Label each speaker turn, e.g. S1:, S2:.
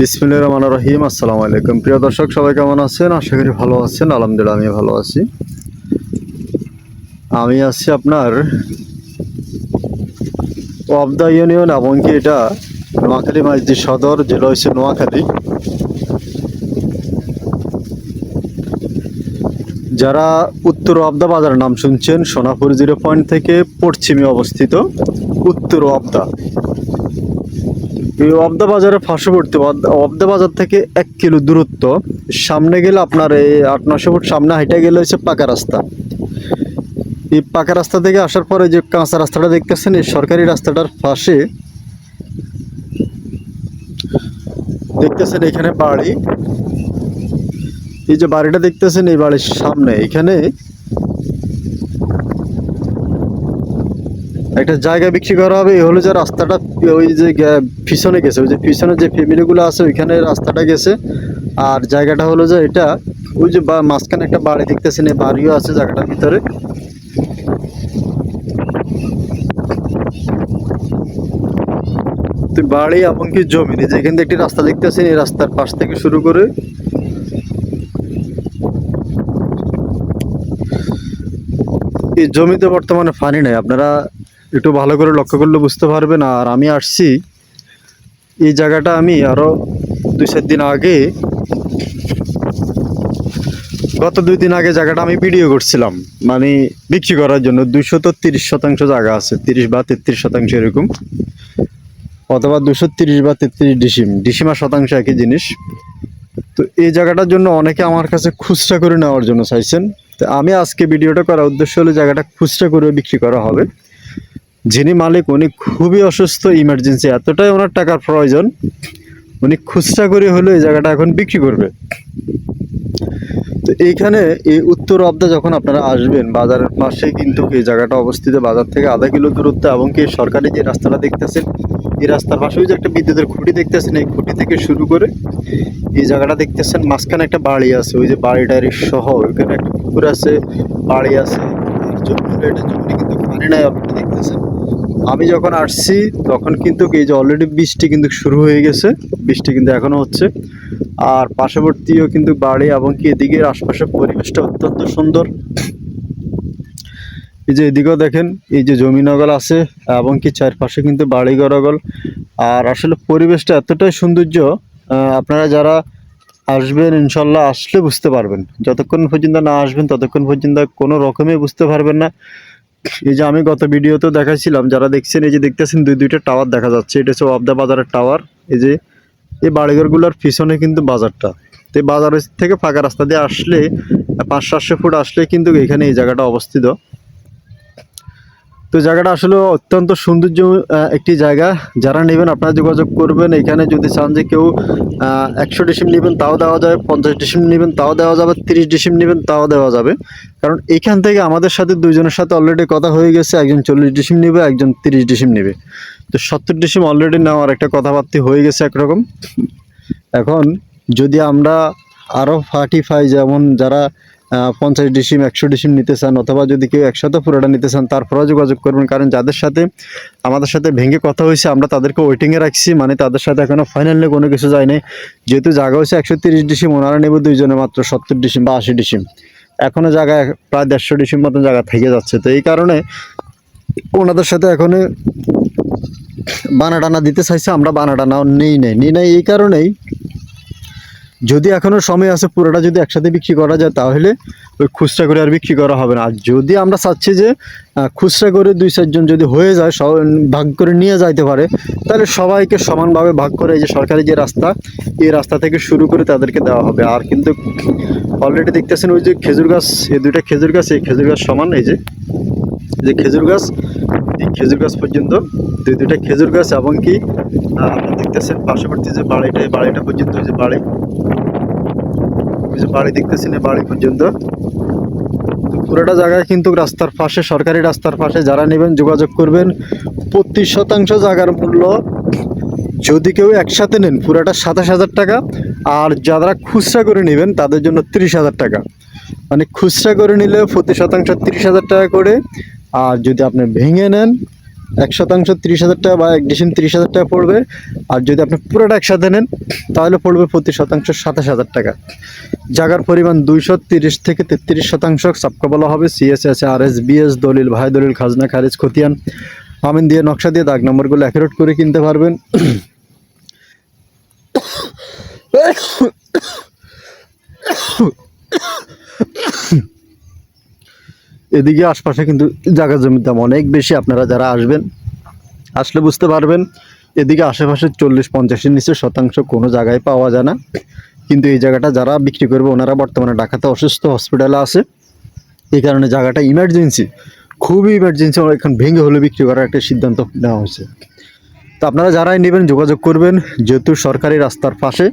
S1: বিসমিল্লাহ রহমান রহিম, আসসালামু আলাইকুম। প্রিয় দর্শক, সবাই কেমন আছেন? আশা করি ভালো আছেন। আলহামদুলিল্লাহ আমি ভালো আছি। আমি আছি আপনার ওয়াবদা ইউনিয়ন এবং কি এটা নোয়াখালী মাইজদি সদর জেলা হচ্ছে নোয়াখালী। যারা উত্তর ওয়াবদা বাজার নাম শুনছেন, সোনাপুর জিরো পয়েন্ট থেকে পশ্চিমে অবস্থিত উত্তর ওয়াবদা এই অবদা বাজারের পার্শ্ববর্তী অব- অবদা বাজার থেকে এক কিলো দূরত্ব। সামনে গেলে আপনার এই আট নশো ফুট সামনে হাইটে গেলে হচ্ছে পাকা রাস্তা। এই পাকা রাস্তা থেকে আসার পরে যে কাঁচা রাস্তাটা দেখতেছেন, এই সরকারি রাস্তাটার পাশে দেখতেছেন এখানে বাড়ি। এই যে বাড়িটা দেখতেছেন, এই বাড়ির সামনে। এখানে একটা জায়গা বিক্রি করা হবে, এই হলো যে রাস্তাটা, ওই যে পিছনে গেছে, ওই যে পিছনে যে ফ্যামিলিগুলো আছে, ওইখানে রাস্তাটা গেছে। আর জায়গাটা হলো যে এটা, ওই যে মাঝখানে একটা বাড়ি দেখতেছেন, এই বাড়িও আছে জায়গাটার ভিতরে। বাড়ি এমনকি জমি, এই যে থেকে একটি রাস্তা দেখতেছেন, এই রাস্তার পাশ থেকে শুরু করে। এই জমিতে বর্তমানে পানি নাই, আপনারা একটু ভালো করে লক্ষ্য করলে বুঝতে পারবেন। আর আমি আসছি এই জায়গাটা আমি আরও দুই চার দিন আগে, গত দুই দিন আগে জায়গাটা আমি ভিডিও করছিলাম। মানে বিক্রি করার জন্য দুইশো তো তিরিশ শতাংশ জায়গা আছে, তিরিশ বা তেত্রিশ শতাংশ এরকম। অথবা দুশো তিরিশ বা তেত্রিশ ডিসিম ডিসিম আর শতাংশ একই জিনিস। তো এই জায়গাটার জন্য অনেকে আমার কাছে খুচরা করে নেওয়ার জন্য চাইছেন। তো আমি আজকে ভিডিওটা করার উদ্দেশ্য হলো জায়গাটা খুচরা করে বিক্রি করা হবে। যিনি মালিক, উনি খুবই অসুস্থ ইমার্জেন্সি এতটাই ওনার টাকার প্রয়োজন। উনি খুচরা করে হলে এই জায়গাটা এখন বিক্রি করবে। তো এইখানে এই উত্তর অব্দা যখন আপনারা আসবেন বাজারের পাশে কিন্তু এই জায়গাটা অবস্থিত। বাজার থেকে আধা কিলো দূরত্ব এবং কি সরকারি যে রাস্তাটা দেখতেছেন, এই রাস্তার পাশে ওই যে একটা বিদ্যুতের খুঁটি দেখতেছেন, এই খুঁটি থেকে শুরু করে এই জায়গাটা দেখতেছেন, মাঝখানে একটা বাড়ি আছে। ওই যে বাড়িটার সহ ওইখানে একটা পুকুর আছে, বাড়ি আছে। জমি এটা জমি কিন্তু পানি নাই, আপনি দেখতেছেন। আমি যখন আসছি, তখন কিন্তু এই যে অলরেডি বৃষ্টি কিন্তু শুরু হয়ে গেছে, বৃষ্টি কিন্তু এখনও হচ্ছে। আর পার্শ্ববর্তীও কিন্তু বাড়ি এবং কি এদিকের আশপাশের পরিবেশটা অত্যন্ত সুন্দর। এই যে এদিকেও দেখেন, এই যে জমিনগল আছে এবং কি চারপাশে কিন্তু বাড়ি গড়গল আর আসলে পরিবেশটা এতটাই সৌন্দর্য আপনারা যারা আসবেন, ইনশাল্লাহ আসলে বুঝতে পারবেন। যতক্ষণ পর্যন্ত না আসবেন, ততক্ষণ পর্যন্ত কোনো রকমে বুঝতে পারবেন না। এই যে আমি গত ভিডিওতে দেখাইছিলাম, যারা দেখছেন, এই যে দেখতেছেন দুই দুইটা টাওয়ার দেখা যাচ্ছে। এটা হচ্ছে অবদা বাজারের টাওয়ার এই যে এই বাড়িঘরগুলোর পিছনে কিন্তু বাজারটা। তো এই বাজারের থেকে ফাঁকা রাস্তা দিয়ে আসলে, পাঁচ সাতশো ফুট আসলে কিন্তু এখানে এই জায়গাটা অবস্থিত। তো জায়গাটা আসলে অত্যন্ত সৌন্দর্য একটি জায়গা। যারা নেবেন আপনারা যোগাযোগ করবেন। এখানে যদি চান যে কেউ একশো ডিসিম নেবেন তাও দেওয়া যাবে, পঞ্চাশ ডিসিম নেবেন তাও দেওয়া যাবে, তিরিশ ডিসিম নেবেন তাও দেওয়া যাবে। কারণ এখান থেকে আমাদের সাথে দুইজনের সাথে অলরেডি কথা হয়ে গেছে। একজন চল্লিশ ডিসিম নেবে, একজন তিরিশ ডিসিম নেবে। তো সত্তর ডিসিম অলরেডি নেওয়ার একটা কথাবার্তা হয়ে গেছে একরকম। এখন যদি আমরা আরও ফার্টিফাই যেমন যারা পঞ্চাশ ডিসিম, একশো ডিসিম নিতে চান অথবা যদি কেউ একসাথে পুরোটা নিতে চান, তারপরেও যোগাযোগ করবেন। কারণ যাদের সাথে, আমাদের সাথে ভেঙে কথা হয়েছে, আমরা তাদেরকে ওয়েটিংয়ে রাখছি। মানে তাদের সাথে এখনও ফাইনালি কোনো কিছু যায় যায়নি। যেহেতু জায়গা হয়েছে একশো তিরিশ ডিসিম, ওনারা নেবে দুইজনে মাত্র সত্তর ডিসিম বা আশি ডিসিম। এখনও জায়গা প্রায় দেড়শো ডিসিম মতো জায়গা থেকে যাচ্ছে। তো এই কারণে ওনাদের সাথে এখনও বানা টানা দিতে চাইছে, আমরা বানা টানা নেই নেই। নিই নাই, এই কারণেই যদি এখনও সময় আছে পুরোটা যদি একসাথে বিক্রি করা যায়, তাহলে ওই খুচরা করে আর বিক্রি করা হবে না। আর যদি আমরা চাচ্ছি যে খুচরা করে দুই চারজন যদি হয়ে যায় ভাগ করে নিয়ে যাইতে পারে, তাহলে সবাইকে সমানভাবে ভাগ করে এই যে সরকারি যে রাস্তা, এই রাস্তা থেকে শুরু করে তাদেরকে দেওয়া হবে। আর কিন্তু অলরেডি দেখতেছেন ওই যে খেজুর গাছ, এই দুইটা খেজুর গাছ, এই খেজুর গাছ সমান, এই যে এই যে খেজুর গাছ এই খেজুর গাছ পর্যন্ত, দুই দুইটা খেজুর গাছ এবং কি আপনারা দেখতেছেন পার্শ্ববর্তী যে বাড়িটা, এই বাড়িটা পর্যন্ত যে বাড়ি যে বাড়ি দেখতেছেন, এই বাড়ি পর্যন্ত। পুরোটা জায়গায় কিন্তু রাস্তার পাশে, সরকারি রাস্তার পাশে যারা নেবেন, যোগাযোগ করবেন প্রতি শতাংশ জায়গার মূল্য যদি কেউ একসাথে নেন, পুরোটা সাতাশ হাজার টাকা, আর যারা খুচরা করে নেবেন, তাদের জন্য তিরিশ হাজার টাকা। মানে খুচরা করে নিলে প্রতি শতাংশ, তিরিশ হাজার টাকা করে আর যদি আপনি ভেঙে নেন, এক শতাংশ তিরিশ হাজার টাকা বা এক ডিসিম তিরিশ হাজার টাকা পড়বে। আর যদি আপনি পুরোটা একসাথে নেন, তাহলে পড়বে প্রতি শতাংশ সাতাশ হাজার টাকা। জাগার পরিমাণ দুইশো তিরিশ থেকে তেত্রিশ শতাংশ। সাবকা বলা হবে সিএস আছে আর এস বিএস দলিল, ভাই দলিল, খাজনা, খারিজ, খতিয়ান। আমিন দিয়ে নকশা দিয়ে দাগ নম্বরগুলো অ্যাকুরেট করে কিনতে পারবেন। এদিকে আশপাশে কিন্তু জায়গা জমির দাম অনেক বেশি, আপনারা যারা আসবেন, আসলে বুঝতে পারবেন, এদিকে আশেপাশে চল্লিশ পঞ্চাশের নিচে শতাংশ কোনো জায়গায় পাওয়া যায় না। কিন্তু এই জায়গাটা যারা বিক্রি করবে, ওনারা বর্তমানে ঢাকাতে অসুস্থ হসপিটালে আছে। এই কারণে জায়গাটা ইমার্জেন্সি খুবই ইমার্জেন্সি এখন ভেঙে হলে বিক্রি করার একটা সিদ্ধান্ত নেওয়া হয়েছে। তো আপনারা যারাই নেবেন, যোগাযোগ করবেন, যেহেতু সরকারি রাস্তার পাশে।